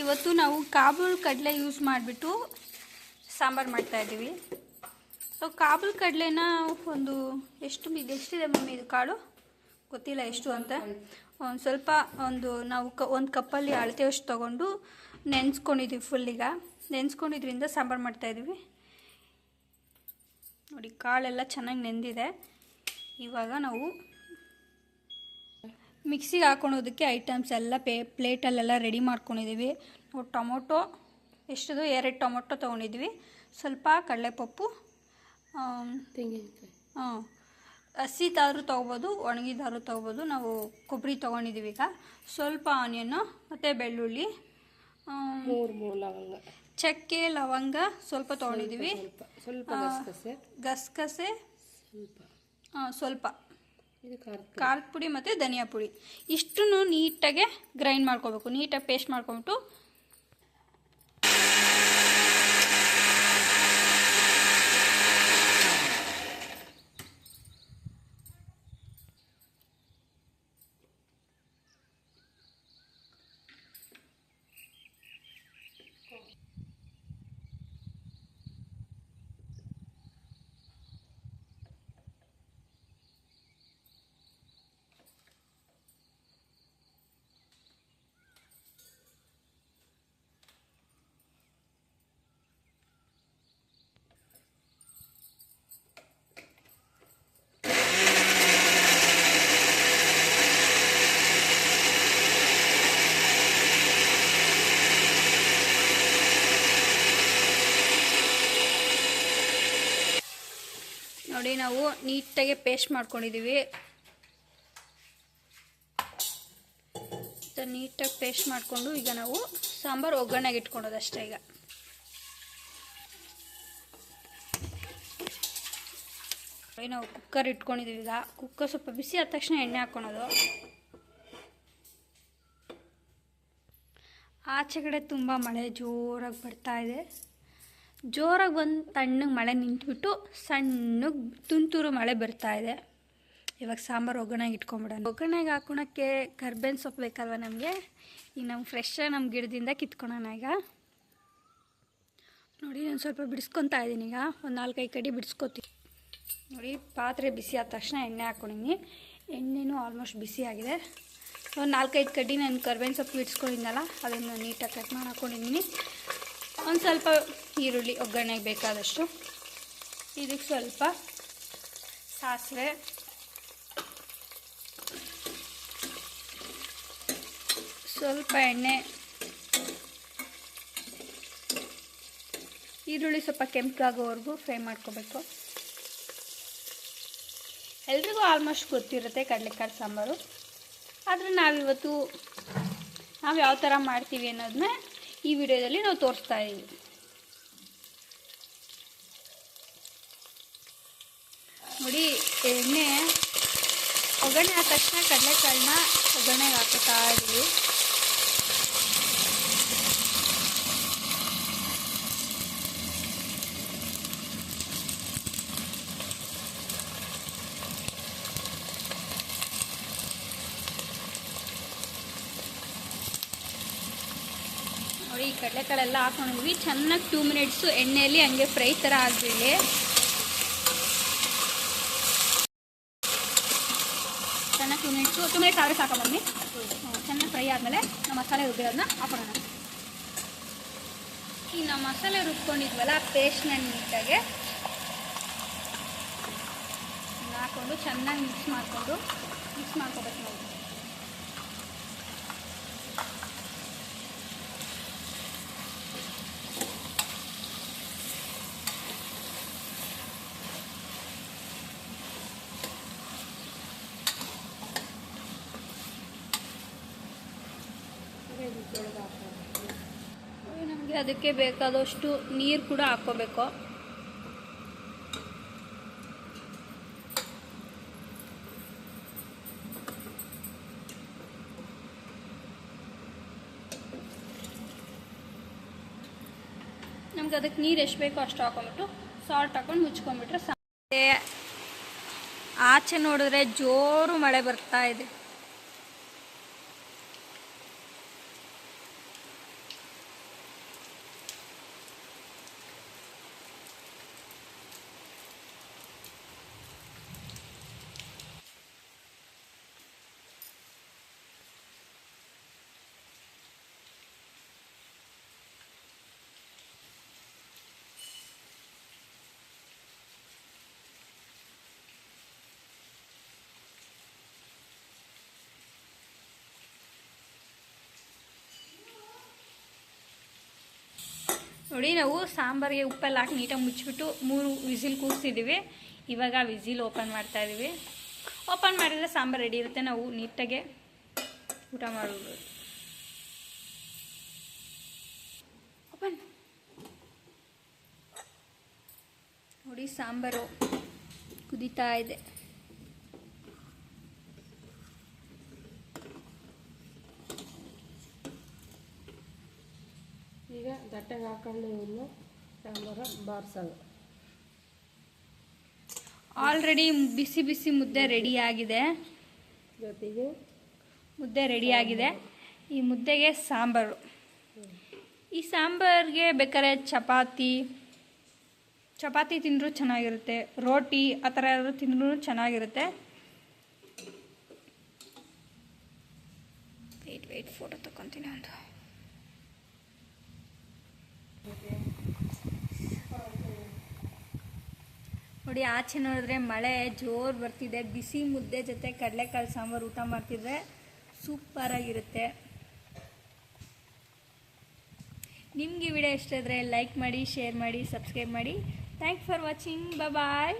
ಇವತ್ತು ನಾವು ಕಾಬೂಲ್ ಕಡಲೆ ಯೂಸ್ ಮಾಡಿಬಿಟ್ಟು ಸಾಂಬಾರು ಮಾಡ್ತಾಯಿದ್ದೀವಿ ಸೊ ಕಾಬೂಲ್ ಕಡಲೆನ ಒಂದು ಎಷ್ಟು ಇದು ಎಷ್ಟಿದೆ ಮಮ್ಮಿ ಇದು ಕಾಳು? ಗೊತ್ತಿಲ್ಲ ಎಷ್ಟು ಅಂತ. ಒಂದು ಸ್ವಲ್ಪ ಒಂದು ನಾವು ಕ, ಒಂದು ಕಪ್ಪಲ್ಲಿ ಅಳತೆ ಅಷ್ಟು ತೊಗೊಂಡು ನೆನೆಸ್ಕೊಂಡಿದ್ದೀವಿ ಫುಲ್ ಈಗ. ನೆನೆಸ್ಕೊಂಡಿದ್ರಿಂದ ಸಾಂಬಾರು ಮಾಡ್ತಾಯಿದ್ದೀವಿ ನೋಡಿ, ಕಾಳೆಲ್ಲ ಚೆನ್ನಾಗಿ ನೆಂದಿದೆ. ಇವಾಗ ನಾವು ಮಿಕ್ಸಿಗೆ ಹಾಕೊಳೋದಕ್ಕೆ ಐಟಮ್ಸ್ ಎಲ್ಲ ಪೇ ಪ್ಲೇಟಲ್ಲೆಲ್ಲ ರೆಡಿ ಮಾಡ್ಕೊಂಡಿದ್ದೀವಿ. ನಾವು ಟೊಮೊಟೊ ಎಷ್ಟದು? ಎರಡು ಟೊಮೊಟೊ ತೊಗೊಂಡಿದ್ವಿ. ಸ್ವಲ್ಪ ಕಡಲೆಪಪ್ಪು ತೆಂಗಿನಕಾಯಿ. ಹಾಂ ಹಸಿದಾದ್ರೂ ತೊಗೋಬೋದು ಒಣಗಿದಾದ್ರೂ ತೊಗೋಬೋದು. ನಾವು ಕೊಬ್ಬರಿ ತೊಗೊಂಡಿದ್ದೀವಿ ಈಗ. ಸ್ವಲ್ಪ ಆನಿಯನ್ನು ಮತ್ತು ಬೆಳ್ಳುಳ್ಳಿ ಲವಂಗ. ಚಕ್ಕೆ ಲವಂಗ ಸ್ವಲ್ಪ ತೊಗೊಂಡಿದ್ದೀವಿ. ಸ್ವಲ್ಪ ಗಸಗಸೆ. ಗಸಗಸೆ. ಸ್ವಲ್ಪ. ಆ, ಸ್ವಲ್ಪ. ಇದು ಖಾರದ ಪುಡಿ. ಮತ್ತು ಧನಿಯಾ ಪುಡಿ ಇಷ್ಟನ್ನು ನೀಟಾಗೆ ಗ್ರೈಂಡ್ ಮಾಡ್ಕೋಬೇಕು ನೀಟಾಗಿ ಪೇಸ್ಟ್ ಮಾಡ್ಕೊಂಬಿಟ್ಟು ನೋಡಿ ನಾವು ನೀಟಾಗಿ ಪೇಸ್ಟ್ ಮಾಡ್ಕೊಂಡಿದ್ದೀವಿ. ನೀಟಾಗಿ ಪೇಸ್ಟ್ ಮಾಡಿಕೊಂಡು ಈಗ ನಾವು ಸಾಂಬಾರು ಒಗ್ಗರಣೆಗೆ ಇಟ್ಕೊಂಡೋದು ಅಷ್ಟೇ ಈಗ ನಾವು ಕುಕ್ಕರ್ ಇಟ್ಕೊಂಡಿದ್ದೀವಿ ಈಗ. ಕುಕ್ಕರ್ ಸ್ವಲ್ಪ ಬಿಸಿ ಆದ ತಕ್ಷಣ ಎಣ್ಣೆ ಹಾಕ್ಕೊಳೋದು. ಆಚೆ ಕಡೆ ತುಂಬ ಮಳೆ ಜೋರಾಗಿ ಬರ್ತಾ ಇದೆ. ಜೋರಾಗಿ ಒಂದು ತಣ್ಣಗೆ ಮಳೆ ನಿಂತುಬಿಟ್ಟು ಸಣ್ಣಗೆ ತುಂತುರು ಮಳೆ ಬರ್ತಾ ಇದೆ. ಇವಾಗ ಸಾಂಬಾರು ಒಗ್ಗರಣೆಗೆ ಇಟ್ಕೊಂಬಿಡೋಣ. ಒಗ್ಗರಣೆಗೆ ಹಾಕೊಳಕ್ಕೆ ಕರ್ಬೇವಿನ ಸೊಪ್ಪು ಬೇಕಲ್ವ ನಮಗೆ? ಈಗ ನಮ್ಮ ಫ್ರೆಶ್ ನಮ್ಮ ಗಿಡದಿಂದ ಕಿತ್ಕೊಳೋಣ ಈಗ. ನೋಡಿ, ನಾನು ಸ್ವಲ್ಪ ಬಿಡಿಸ್ಕೊತಾ ಇದ್ದೀನಿ ಈಗ. ಒಂದು ನಾಲ್ಕೈದು ಕಡೆ ಬಿಡಿಸ್ಕೊತೀನಿ ನೋಡಿ, ಪಾತ್ರೆ ಬಿಸಿ ಆದ ತಕ್ಷಣ ಎಣ್ಣೆ ಹಾಕ್ಕೊಂಡಿನಿ ಎಣ್ಣೆನೂ ಆಲ್ಮೋಸ್ಟ್ ಬಿಸಿ ಆಗಿದೆ. ಒಂದು ನಾಲ್ಕೈದು ಕಡ್ಡಿ ನಾನು ಕರ್ಬೇವಿನ ಸೊಪ್ಪು ಇಟ್ಸ್ಕೊಂಡಿದ್ದೆನಲ್ಲ ಅದನ್ನು ನೀಟಾಗಿ ಕಟ್ ಮಾಡಿ ಹಾಕ್ಕೊಂಡಿದ್ದೀನಿ ಒಂದು ಸ್ವಲ್ಪ ಈರುಳ್ಳಿ ಒಗ್ಗರಣೆಗೆ ಬೇಕಾದಷ್ಟು. ಇದಕ್ಕೆ ಸ್ವಲ್ಪ ಸಾಸಿವೆ. ಸ್ವಲ್ಪ ಎಣ್ಣೆ. ಈರುಳ್ಳಿ ಸ್ವಲ್ಪ ಕೆಂಪಾಗೋವರೆಗೂ ಫ್ರೈ ಮಾಡ್ಕೋಬೇಕು. ಎಲ್ರಿಗೂ ಆಲ್ಮೋಸ್ಟ್ ಗೊತ್ತಿರುತ್ತೆ ಕಡಲೆಕಾಳು ಸಾಂಬಾರು. ಆದರೆ ನಾವಿವತ್ತು ನಾವು ಯಾವ ಥರ ಮಾಡ್ತೀವಿ ಅನ್ನೋದನ್ನ ಈ ವಿಡಿಯೋದಲ್ಲಿ ನಾವು ತೋರಿಸ್ತಾ ಇದ್ದೀವಿ. ನೋಡಿ ಎಣ್ಣೆ ಒಗ್ಗರಣೆ ಆದ ತಕ್ಷಣ ಕಡಲೆಕಾಳನ್ನ ಒಗ್ಗರಣೆಗೆ ಹಾಕುತ್ತಾ ಇದ್ದೀವಿ. ಕಡಲೆಕಾಳೆಲ್ಲ ಹಾಕೊಂಡಿದ್ವಿ. ಚೆನ್ನಾಗಿ ಟೂ ಮಿನಿಟ್ಸು ಎಣ್ಣೆಯಲ್ಲಿ ಹಂಗೆ ಫ್ರೈ ಥರ ಆಗಲಿ. ಚೆನ್ನಾಗಿ ಟೂ ಮಿನಿಟ್ಸು ಟೂ ಮಿನಿಟ್ಸ್ ಆದರೆ ಸಾಕ ಬನ್ನಿ ಚೆನ್ನಾಗಿ ಫ್ರೈ ಆದಮೇಲೆ ನಾವು ಮಸಾಲೆ ರುಬ್ಬಿರೋದನ್ನ ಹಾಕೋಣ ಈ ನಮ್ಮ ಮಸಾಲೆ ರುಬ್ಕೊಂಡಿದ್ವಲ್ಲ ಪೇಸ್ಟ್ನ ನೀಟಾಗೆ ಹಾಕ್ಕೊಂಡು ಚೆನ್ನಾಗಿ ಮಿಕ್ಸ್ ಮಾಡಿಕೊಂಡು ಮಿಕ್ಸ್ ಮಾಡ್ಕೋಬೇಕು ನಾವು ಅದಕ್ಕೆ ಬೇಕಾದಷ್ಟು ನೀರು ಕೂಡ ಹಾಕ್ಕೋಬೇಕು. ನಮ್ಗೆ ಅದಕ್ಕೆ ನೀರು ಎಷ್ಟು ಬೇಕೋ ಅಷ್ಟು ಹಾಕೊಂಬಿಟ್ಟು ಸಾಲ್ಟ್ ಹಾಕೊಂಡು ಮುಚ್ಕೊಂಡ್ಬಿಟ್ರೆ ಸಾ ಆಚೆ ನೋಡಿದ್ರೆ ಜೋರು ಮಳೆ ಬರ್ತಾ ಇದೆ. ನೋಡಿ ನಾವು ಸಾಂಬಾರಿಗೆ ಉಪ್ಪೆಲ್ಲ ಹಾಕಿ ನೀಟಾಗಿ ಮುಚ್ಚಿಬಿಟ್ಟು ಮೂರು ವಿಸಿಲ್ ಕೂರಿಸಿದ್ದೀವಿ. ಇವಾಗ ವಿಸಿಲ್ ಓಪನ್ ಮಾಡ್ತಾ ಇದ್ದೀವಿ. ಓಪನ್ ಮಾಡಿದರೆ ಸಾಂಬಾರು ರೆಡಿ ಇರುತ್ತೆ. ನಾವು ನೀಟಾಗೆ ಊಟ ಮಾಡಬಹುದು ಓಪನ್. ನೋಡಿ ಸಾಂಬಾರು ಕುದೀತಾ ಇದೆ. ಈಗ ದಟ್ಟಗೆ ಹಾಕೊಂಡು ಇವನ್ನು ಸಾಂಬಾರು ಬಾರಿಸೋದು. ಆಲ್ರೆಡಿ ಬಿಸಿ ಬಿಸಿ ಮುದ್ದೆ ರೆಡಿ ಆಗಿದೆ. ಜೊತೆಗೆ ಮುದ್ದೆ ರೆಡಿ ಆಗಿದೆ. ಈ ಮುದ್ದೆಗೆ ಸಾಂಬಾರು. ಈ ಸಾಂಬಾರ್ಗೆ ಬೇಕಾದ್ರೆ ಚಪಾತಿ ಚಪಾತಿ ತಿಂದರೂ ಚೆನ್ನಾಗಿರುತ್ತೆ. ರೋಟಿ ಆ ಥರ ಯಾರು ತಿಂದ್ರೂ ಚೆನ್ನಾಗಿರುತ್ತೆ. ವೆಯ್ಟ್ ವೆಯ್ಟ್ ಫೋಟೋ ತಗೊತೀನಿ ಒಂದು. ನೋಡಿ, ಆಚೆ ನೋಡಿದ್ರೆ ಮಳೆ, ಜೋರು ಬರ್ತಿದೆ, ಬಿಸಿ ಮುದ್ದೆ ಜೊತೆ ಕಡಲೆಕಾಳು ಸಾಂಬಾರು ಊಟ ಮಾಡ್ತಿದ್ರೆ ಸೂಪರಾಗಿರುತ್ತೆ ನಿಮಗೆ ವಿಡಿಯೋ ಇಷ್ಟ ಇದ್ದರೆ ಲೈಕ್ ಮಾಡಿ ಶೇರ್ ಮಾಡಿ ಸಬ್ಸ್ಕ್ರೈಬ್ ಮಾಡಿ. Thank for watching bye